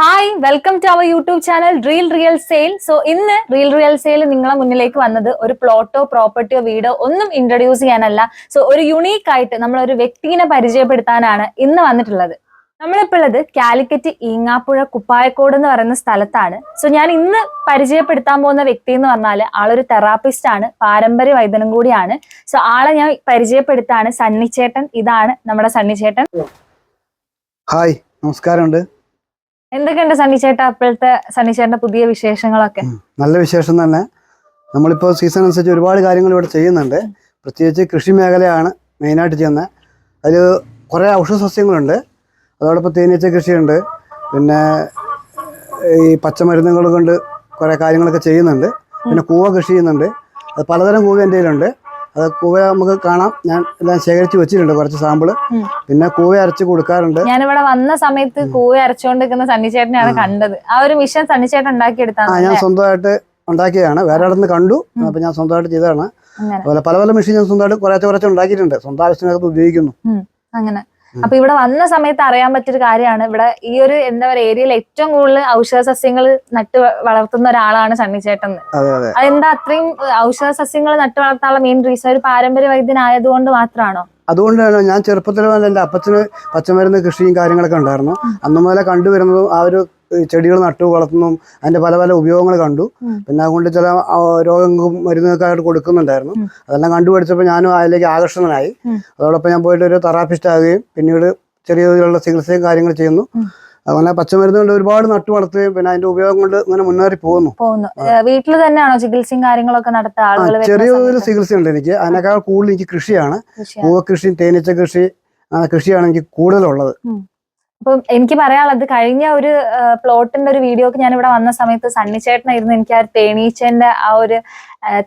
Hi welcome to our YouTube channel reel real sale so ഇന്ന് reel real sale നിങ്ങളെ മുന്നിലേക്ക് വന്നത് ഒരു പ്ലോട്ടോ പ്രോപ്പർട്ടിയോ വീടോ ഒന്നും ഇൻട്രൊഡ്യൂസ് ചെയ്യാനല്ല. സോ ഒരു യുണീക്ക് ആയിട്ട് നമ്മൾ ഒരു വ്യക്തിനെ പരിചയപ്പെടുത്താനാണ് ഇന്ന് വന്നിട്ടുള്ളത്. നമ്മളിപ്പോൾ ഉള്ളത് കാലിക്കറ്റ് ഈങ്ങാപ്പുഴ കുപ്പായക്കോട് എന്ന് പറയുന്ന സ്ഥലത്താണ്. സോ ഞാൻ ഇന്ന് പരിചയപ്പെടുത്താൻ പോകുന്ന വ്യക്തി എന്ന് പറഞ്ഞാൽ ആളൊരു തെറാപ്പിസ്റ്റ് ആണ് പാരമ്പര്യ വൈദ്യനും കൂടിയാണ്. സോ ആളെ ഞാൻ പരിചയപ്പെടുത്താണ് സണ്ണിച്ചേട്ടൻ. ഇതാണ് നമ്മുടെ സണ്ണിച്ചേട്ടൻ. ഹായ് നമസ്കാരമുണ്ട്. എന്തൊക്കെയുണ്ട് സണ്ണിച്ചേട്ട അപ്പോഴത്തെ സണ്ണിച്ചേട്ടന്റെ പുതിയ വിശേഷങ്ങളൊക്കെ? നല്ല വിശേഷം തന്നെ. നമ്മളിപ്പോ സീസൺ അനുസരിച്ച് ഒരുപാട് കാര്യങ്ങൾ ഇവിടെ ചെയ്യുന്നുണ്ട്. പ്രത്യേകിച്ച് കൃഷി മേഖലയാണ് മെയിനായിട്ട് ചെയ്യുന്നത്. അതിൽ കുറേ ഔഷധ സസ്യങ്ങളുണ്ട്. അതോടൊപ്പം തേനീച്ച കൃഷിയുണ്ട്. പിന്നെ ഈ പച്ചമരുന്നുകൾ കൊണ്ട് കുറേ കാര്യങ്ങളൊക്കെ ചെയ്യുന്നുണ്ട്. പിന്നെ കൂവ കൃഷി ചെയ്യുന്നുണ്ട്. അത് പലതരം കൂവ എന്റെ കയ്യിലുണ്ട്. അത് കൂവ നമുക്ക് കാണാം. ഞാൻ എല്ലാം ശേഖരിച്ച് വെച്ചിട്ടുണ്ട് കുറച്ച് സാമ്പിൾ. പിന്നെ കൂവ അരച്ച് കൊടുക്കാറുണ്ട്. ഞാനിവിടെ വന്ന സമയത്ത് കൂവ അരച്ചുകൊണ്ടിരിക്കുന്ന സണ്ണിച്ചേട്ടനെയാണ് കണ്ടത്. ആ ഒരു മിഷൻ സണ്ണിച്ചേട്ടൻ ആ ഉണ്ടാക്കിയെടുത്താണ് ഞാൻ സ്വന്തമായിട്ട് ഉണ്ടാക്കിയതാണ്. വേറെ അവിടെ നിന്ന് കണ്ടു. അപ്പൊ ഞാൻ സ്വന്തമായിട്ട് ചെയ്തതാണ്. അതുപോലെ പല പല മെഷീൻ ഞാൻ സ്വന്തമായിട്ട് കുറച്ച് കുറച്ച് ഉണ്ടാക്കിയിട്ടുണ്ട്. സ്വന്തം ആവശ്യത്തിനകത്ത് ഉപയോഗിക്കുന്നു. അങ്ങനെ. അപ്പൊ ഇവിടെ വന്ന സമയത്ത് അറിയാൻ പറ്റിയൊരു കാര്യമാണ്. ഇവിടെ ഈ ഒരു എന്താ പറയുക ഏരിയയിൽ ഏറ്റവും കൂടുതൽ ഔഷധ സസ്യങ്ങൾ നട്ട് വളർത്തുന്ന ഒരാളാണ് സണ്ണിച്ചേട്ടൻ അതെ അതെ. അതെന്താ അത്രയും ഔഷധ സസ്യങ്ങൾ നട്ട് വളർത്താനുള്ള മെയിൻ റീസൺ ഒരു പാരമ്പര്യ വൈദ്യനായതുകൊണ്ട് മാത്രമാണോ അതുകൊണ്ടാണ് ഞാൻ ചെറുപ്പത്തിൽ മുതൽ എന്റെ അപ്പച്ചന് പച്ചമരുന്ന് കൃഷിയും കാര്യങ്ങളൊക്കെ ഉണ്ടായിരുന്നു. അന്ന് മുതലേ കണ്ടുവരുന്നതും ആ ഒരു ചെടികൾ നട്ടു വളർത്തുന്നതും അതിന്റെ പല പല ഉപയോഗങ്ങൾ കണ്ടു. പിന്നെ അതുകൊണ്ട് ചില രോഗങ്ങൾക്കും മരുന്നൊക്കെ ആയിട്ട് കൊടുക്കുന്നുണ്ടായിരുന്നു. അതെല്ലാം കണ്ടുപിടിച്ചപ്പോൾ ഞാനും അതിലേക്ക് ആകർഷണനായി. അതോടൊപ്പം ഞാൻ പോയിട്ട് ഒരു തെറാപ്പിസ്റ്റ് ആകുകയും പിന്നീട് ചെറിയ രീതിയിലുള്ള ചികിത്സയും കാര്യങ്ങൾ ചെയ്യുന്നു. അങ്ങനെ പച്ചമരുന്ന് കൊണ്ട് ഒരുപാട് നട്ടു വളർത്തുകയും പിന്നെ അതിന്റെ ഉപയോഗം കൊണ്ട് ഇങ്ങനെ മുന്നേറി പോകുന്നു. വീട്ടിൽ തന്നെയാണോ ചികിത്സയും കാര്യങ്ങളൊക്കെ ആളുകൾ ചെറിയ രീതിയിൽ ചികിത്സയുണ്ട് എനിക്ക്. അതിനേക്കാൾ കൂടുതൽ എനിക്ക് കൃഷിയാണ്. പൂവ കൃഷി തേനീച്ച കൃഷി കൃഷിയാണ് എനിക്ക് കൂടുതലുള്ളത്. അപ്പം എനിക്ക് പറയാനുള്ളത് കഴിഞ്ഞ ഒരു പ്ലോട്ടിന്റെ ഒരു വീഡിയോക്ക് ഞാൻ ഇവിടെ വന്ന സമയത്ത് സണ്ണിച്ചേട്ടനായിരുന്നു എനിക്ക് ആ തേനീച്ചന്റെ ആ ഒരു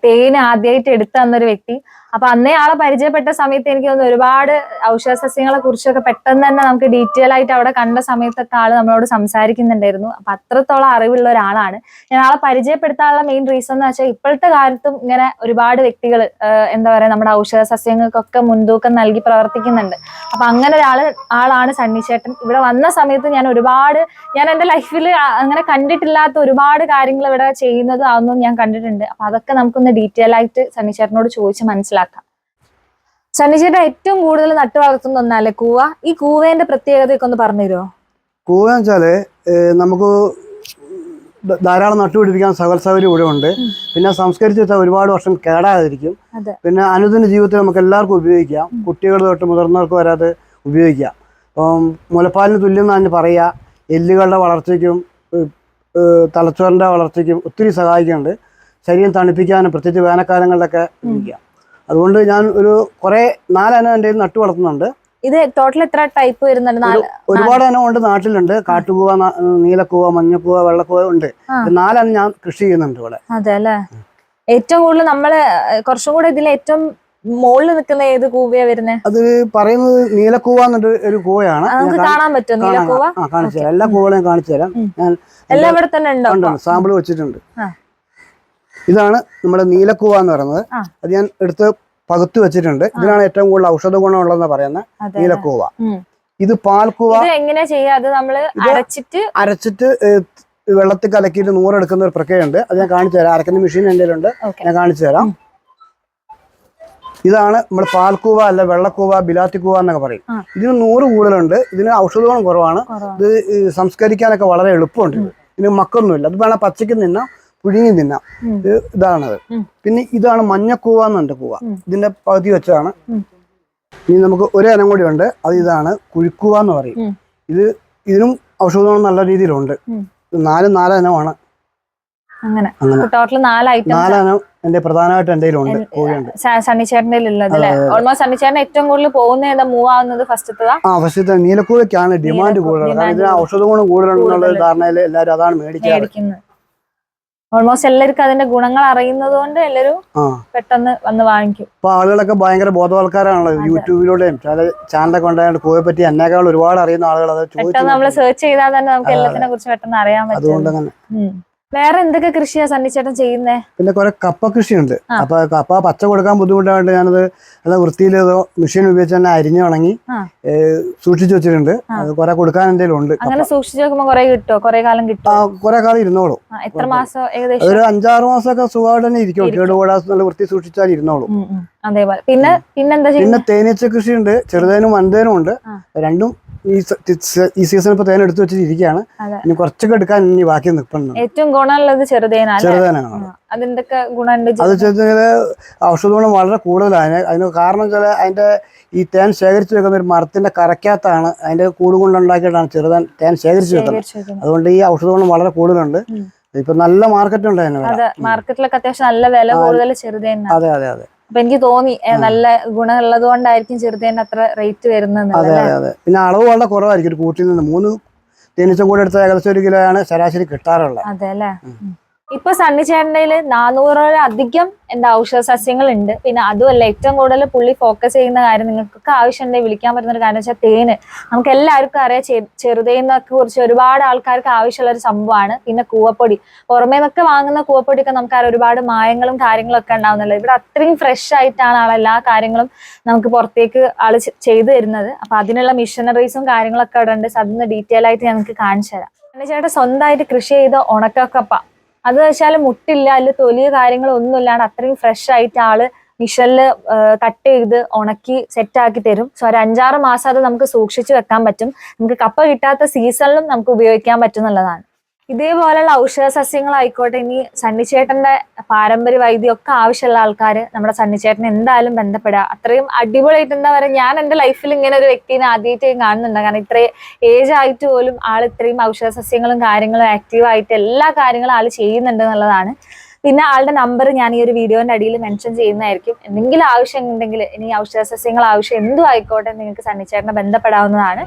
തേന് ആദ്യമായിട്ട് എടുത്തു തന്നൊരു വ്യക്തി. അപ്പൊ അന്നേ ആളെ പരിചയപ്പെട്ട സമയത്ത് എനിക്ക് തോന്നുന്നു ഒരുപാട് ഔഷധ സസ്യങ്ങളെ കുറിച്ചൊക്കെ പെട്ടെന്ന് തന്നെ നമുക്ക് ഡീറ്റെയിൽ ആയിട്ട് അവിടെ കണ്ട സമയത്തൊക്കെ ആൾ നമ്മളോട് സംസാരിക്കുന്നുണ്ടായിരുന്നു. അപ്പൊ അത്രത്തോളം അറിവുള്ള ഒരാളാണ്. ഞാൻ ആളെ പരിചയപ്പെടുത്താനുള്ള മെയിൻ റീസൺ എന്ന് വെച്ചാൽ ഇപ്പോഴത്തെ കാലത്തും ഇങ്ങനെ ഒരുപാട് വ്യക്തികൾ എന്താ പറയാ നമ്മുടെ ഔഷധ സസ്യങ്ങൾക്കൊക്കെ മുൻതൂക്കം നൽകി പ്രവർത്തിക്കുന്നുണ്ട്. അപ്പൊ അങ്ങനെ ഒരാൾ ആളാണ് സണ്ണിച്ചേട്ടൻ ഇവിടെ വന്ന സമയത്ത് ഞാൻ ഒരുപാട് ഞാൻ എന്റെ ലൈഫിൽ അങ്ങനെ കണ്ടിട്ടില്ലാത്ത ഒരുപാട് കാര്യങ്ങൾ ഇവിടെ ചെയ്യുന്നത് അതൊന്നും ഞാൻ കണ്ടിട്ടുണ്ട്. അപ്പൊ അതൊക്കെ നമുക്കൊന്ന് ഡീറ്റെയിൽ ആയിട്ട് സണ്ണിച്ചേട്ടനോട് ചോദിച്ച് മനസ്സിലാക്കാം. സണ്ണിച്ചേട്ടൻ ഏറ്റവും കൂടുതൽ നട്ടു വളർത്തുന്ന ഒന്നല്ലേ കൂവ? ഈ കൂവേന്റെ പ്രത്യേകതയൊക്കെ ഒന്ന് പറഞ്ഞു തരുമോ കൂവ വെച്ചാൽ നമുക്ക് ധാരാളം നട്ടുപിടിപ്പിക്കാൻ സകൽ സൗകര്യം ഇവിടെ ഉണ്ട്. പിന്നെ സംസ്കരിച്ച് വെച്ചാൽ ഒരുപാട് വർഷം കേടാതിരിക്കും. പിന്നെ അനുദിന ജീവിതത്തിൽ നമുക്ക് എല്ലാവർക്കും ഉപയോഗിക്കാം. കുട്ടികൾ തൊട്ട് മുതിർന്നവർക്ക് വരാതെ ഉപയോഗിക്കാം. അപ്പം മുലപ്പാലിന് തുല്യം എന്ന് തന്നെ പറയുക. എല്ലുകളുടെ വളർച്ചയ്ക്കും തലച്ചോറിന്റെ വളർച്ചയ്ക്കും ഒത്തിരി സഹായിക്കുന്നുണ്ട്. ശരീരം തണുപ്പിക്കാനും പ്രത്യേകിച്ച് വേനൽക്കാലങ്ങളിലൊക്കെ ഉപയോഗിക്കാം അതുകൊണ്ട് ഞാൻ ഒരു കുറേ നാലെണ്ണം എന്റെ നട്ടു വളർത്തുന്നുണ്ട്. ഇത് ടോട്ടൽ എത്ര ടൈപ്പ് വരുന്നുണ്ട്? ഒരുപാട് ഇനം ഉണ്ട് നാട്ടിലുണ്ട്. കാട്ടുകൂവ നീലക്കൂവ മഞ്ഞക്കൂവ വെള്ളക്കൂവ ഉണ്ട്. നാലന നാലെണ്ണം ഞാൻ കൃഷി ചെയ്യുന്നുണ്ട് ഇവിടെ. അതെ അല്ലെ? ഏറ്റവും കൂടുതൽ നമ്മൾ കുറച്ചും കൂടെ ഇതിൽ ഏറ്റവും മുകളിൽ നിൽക്കുന്ന ഏത് കൂവയാ വരുന്നത് അത് പറയുന്നത് നീലക്കൂവ എന്നൊരു ഒരു കൂവയാണ്. നമുക്ക് കാണാൻ. നീലക്കൂവ കാണിച്ചു തരാം. എല്ലാ കൂവകളെയും കാണിച്ചു തരാം. ഞാൻ എല്ലാം ഇവിടെ തന്നെ ഉണ്ടോ? സാമ്പിൾ വെച്ചിട്ടുണ്ട്. ഇതാണ് നമ്മുടെ നീലക്കൂവ എന്ന് പറയുന്നത്. അത് ഞാൻ എടുത്ത് പകുത്തു വെച്ചിട്ടുണ്ട്. ഇതിനാണ് ഏറ്റവും കൂടുതൽ ഔഷധ ഗുണമുള്ളതെന്ന് പറയുന്ന നീലക്കൂവ. ഇത് പാൽക്കൂവ. എങ്ങനെ ചെയ്യാ അത് നമ്മൾ അരച്ചിട്ട് അരച്ചിട്ട് വെള്ളത്തിൽ കലക്കിയിട്ട് നൂറെടുക്കുന്ന ഒരു പ്രക്രിയ ഉണ്ട് അത് ഞാൻ കാണിച്ചു തരാം. അരക്കുന്ന മെഷീൻ എന്റെ ഉണ്ട് ഞാൻ കാണിച്ചു തരാം. ഇതാണ് നമ്മുടെ പാൽക്കൂവ അല്ല വെള്ളക്കൂവ ബിലാത്തിക്കൂവ എന്നൊക്കെ പറയും. ഇതിന് നൂറ് കൂടുതലുണ്ട്. ഇതിന് ഔഷധങ്ങളും കുറവാണ്. ഇത് സംസ്കരിക്കാനൊക്കെ വളരെ എളുപ്പമുണ്ട്. ഇതിന് മക്കൊന്നുമില്ല. അത് വേണം പച്ചയ്ക്ക് തിന്നാം പുഴുങ്ങി തിന്നാം. ഇത് ഇതാണത് പിന്നെ ഇതാണ് മഞ്ഞക്കൂവ എന്നുണ്ട് കൂവ. ഇതിന്റെ പകുതി വെച്ചാണ്. ഇനി നമുക്ക് ഒരു ഇനം കൂടി ഉണ്ട്. അത് ഇതാണ് കുഴിക്കൂവ എന്ന് പറയും. ഇത് ഇതിനും ഔഷധ നല്ല രീതിയിലുണ്ട്. നാലും നാലനമാണ് നാല് ഇനമാണ്. അങ്ങനെ. ടോട്ടൽ നാല് നാലെണ്ണം എന്റെ പ്രധാനമായിട്ട് എന്റെ ഉണ്ട് കോഴിയുണ്ട്. ഓൾമോസ്റ്റ് സണ്ണിച്ചേട്ടൻ ഏറ്റവും കൂടുതൽ പോകുന്ന ഏതാ? മൂവ് ആവുന്നത് ഫസ്റ്റത്തതാ? ആ ഡിമാൻഡ് കൂടുതൽ ഇതിന് ഔഷധ ഗുണം കൂടുതലുണ്ടെന്നുള്ള കൂടുതൽ. ധാരണയിൽ എല്ലാവരും അതാണ് മേടിക്കുന്നത്. ഓൾമോസ്റ്റ് എല്ലാവർക്കും അതിന്റെ ഗുണങ്ങൾ അറിയുന്നത് കൊണ്ട് എല്ലാവരും പെട്ടെന്ന് വന്ന് വാങ്ങിക്കും. ഇപ്പൊ ആളുകളൊക്കെ ഭയങ്കര ബോധവൽക്കാരാണല്ലോ യൂട്യൂബിലൂടെയും ചാനലൊക്കെ ഉണ്ടായിട്ട് കോയെ പറ്റി എന്നേക്കാൾ ഒരുപാട് അറിയുന്ന ആളുകൾ അത് നമ്മൾ സെർച്ച് ചെയ്താൽ തന്നെ നമുക്ക് എല്ലാത്തിനെ കുറിച്ച് പെട്ടെന്ന് അറിയാൻ പറ്റും. അതുകൊണ്ട്. വേറെ എന്തൊക്കെ കൃഷിയാ സണ്ണിച്ചേട്ടൻ ചെയ്യുന്നേ? പിന്നെ കുറെ കപ്പ കൃഷിയുണ്ട്. അപ്പൊ കപ്പ പച്ച കൊടുക്കാൻ ബുദ്ധിമുട്ടായിട്ട് ഞാനത് നല്ല വൃത്തിയിൽ മെഷീൻ ഉപയോഗിച്ച് തന്നെ അരിഞ്ഞ് ഉണങ്ങി സൂക്ഷിച്ചു വെച്ചിട്ടുണ്ട്. കൊറേ അത് കുറെ കൊടുക്കാൻ എന്തെങ്കിലും ഉണ്ട് അങ്ങനെ സൂക്ഷിച്ചു നോക്കുമ്പോ കുറെ കിട്ടോ? കുറെ കാലം കിട്ടും? കുറെ കാലം ഇരുന്നോളൂ. എത്ര മാസം ഏകദേശം? ഒരു അഞ്ചാറ് മാസമൊക്കെ സുഖമായിട്ട് തന്നെ ഇരിക്കും. കേടുകൂടാതെ നല്ല വൃത്തി സൂക്ഷിച്ചാൽ ഇരുന്നോളൂ. അതേപോലെ. പിന്നെ പിന്നെന്താ പിന്നെ തേനീച്ച കൃഷിയുണ്ട്. ചെറുതേനും വൻതേനും ഉണ്ട്. രണ്ടും ഈ സീസൺ ഇപ്പൊ തേൻ എടുത്തു വെച്ചിരിക്കുകയാണ്. ഇനി കുറച്ചൊക്കെ എടുക്കാൻ ഇനി ബാക്കി നിൽപ്പുണ്ട്. ഏറ്റവും ഗുണമുള്ളത് ചെറുതേനാണ്. അതെന്തൊക്കെ ഗുണമുണ്ട് അത് ഔഷധ ഗുണം വളരെ കൂടുതലാണ്. അതിന് കാരണം വെച്ചാൽ അതിന്റെ ഈ തേൻ ശേഖരിച്ചു വെക്കുന്ന ഒരു മരത്തിന്റെ കറക്കകത്താണ് അതിന്റെ കൂട് കൊണ്ടുണ്ടാക്കിയിട്ടാണ് ചെറുതാൻ തേൻ ശേഖരിച്ചു വെക്കുന്നത്. അതുകൊണ്ട് ഈ ഔഷധ ഗുണം വളരെ കൂടുതലുണ്ട്. ഇപ്പൊ നല്ല മാർക്കറ്റ് ഉണ്ട് മാർക്കറ്റിലൊക്കെ അത്യാവശ്യം നല്ല വില കൂടുതൽ ചെറുതേ അതെ അതെ അതെ. അപ്പൊ എനിക്ക് തോന്നി നല്ല ഗുണമുള്ളത് കൊണ്ടായിരിക്കും ചെറുതേന് അത്ര റേറ്റ് വരുന്നത് അതെ അതെ അതെ. പിന്നെ അളവ് വളരെ കുറവായിരിക്കും ഒരു കൂട്ടിൽ നിന്ന്. മൂന്ന് തേനീച്ച കൂടെ എടുത്ത ഏകദേശം ഒരു കിലോയാണ് ശരാശരി കിട്ടാറുള്ളത്. അതെ അല്ലേ? ഇപ്പൊ സണ്ണി ചേട്ടന്റെ നാനൂറിലധികം എന്താ ഔഷധ സസ്യങ്ങൾ ഉണ്ട് പിന്നെ അതുമല്ല ഏറ്റവും കൂടുതൽ പുള്ളി ഫോക്കസ് ചെയ്യുന്ന കാര്യം നിങ്ങൾക്കൊക്കെ ആവശ്യമുണ്ടെങ്കിൽ വിളിക്കാൻ പറ്റുന്ന ഒരു കാര്യം വെച്ചാൽ തേന്. നമുക്ക് എല്ലാവർക്കും അറിയാം ചെറുതേനൊക്കെ കുറിച്ച് ഒരുപാട് ആൾക്കാർക്ക് ആവശ്യമുള്ള ഒരു സംഭവമാണ്. പിന്നെ കൂവപ്പൊടി. പുറമേ നിന്നൊക്കെ വാങ്ങുന്ന കൂവപ്പൊടിയൊക്കെ നമുക്കറിയാം ഒരുപാട് മായങ്ങളും കാര്യങ്ങളും ഒക്കെ ഉണ്ടാവുന്നുള്ളത് ഇവിടെ അത്രയും ഫ്രഷ് ആയിട്ടാണ് ആൾ എല്ലാ കാര്യങ്ങളും നമുക്ക് പുറത്തേക്ക് ചെ- ചെയ്തു തരുന്നത്. അപ്പൊ അതിനുള്ള മിഷനറീസും കാര്യങ്ങളൊക്കെ അവിടെ ഉണ്ട് അതൊന്ന് ഡീറ്റെയിൽ ആയിട്ട് ഞങ്ങൾക്ക് കാണിച്ചു തരാം. ചേട്ടാ സ്വന്തമായിട്ട് കൃഷി ചെയ്ത ഉണക്കക്കപ്പ. അത് വെച്ചാൽ മുട്ടില്ല അതിൽ തൊലിയ കാര്യങ്ങളൊന്നും ഇല്ലാണ്ട് അത്രയും ഫ്രഷ് ആയിട്ട് ആൾ മിഷനിൽ കട്ട് ചെയ്ത് ഉണക്കി സെറ്റ് ആക്കി തരും. സോ ഒരു അഞ്ചാറ് മാസം അത് നമുക്ക് സൂക്ഷിച്ചു വെക്കാൻ പറ്റും. നമുക്ക് കപ്പ കിട്ടാത്ത സീസണിലും നമുക്ക് ഉപയോഗിക്കാൻ പറ്റും എന്നുള്ളതാണ്. ഇതേപോലെയുള്ള ഔഷധ സസ്യങ്ങളായിക്കോട്ടെ ഇനി സണ്ണിച്ചേട്ടന്റെ പാരമ്പര്യ വൈദ്യം ഒക്കെ ആവശ്യമുള്ള ആൾക്കാർ നമ്മുടെ സണ്ണിച്ചേട്ടനെ എന്തായാലും ബന്ധപ്പെടുക. അത്രയും അടിപൊളിയായിട്ട് എന്താ പറയുക ഞാൻ എന്റെ ലൈഫിൽ ഇങ്ങനെ ഒരു വ്യക്തിനെ ആദ്യമായിട്ട് കാണുന്നുണ്ട്. കാരണം ഇത്രയും ഏജ് ആയിട്ട് പോലും ആൾ ഇത്രയും ഔഷധ സസ്യങ്ങളും കാര്യങ്ങളും ആക്റ്റീവായിട്ട് എല്ലാ കാര്യങ്ങളും ആൾ ചെയ്യുന്നുണ്ട് എന്നുള്ളതാണ്. പിന്നെ ആളുടെ നമ്പർ ഞാൻ ഈ ഒരു വീഡിയോന്റെ അടിയിൽ മെൻഷൻ ചെയ്യുന്നതായിരിക്കും. എന്തെങ്കിലും ആവശ്യം ഉണ്ടെങ്കിൽ ഇനി ഔഷധ സസ്യങ്ങൾ ആവശ്യം എന്തും ആയിക്കോട്ടെ നിങ്ങൾക്ക് സണ്ണിച്ചേട്ടനെ ബന്ധപ്പെടാവുന്നതാണ്.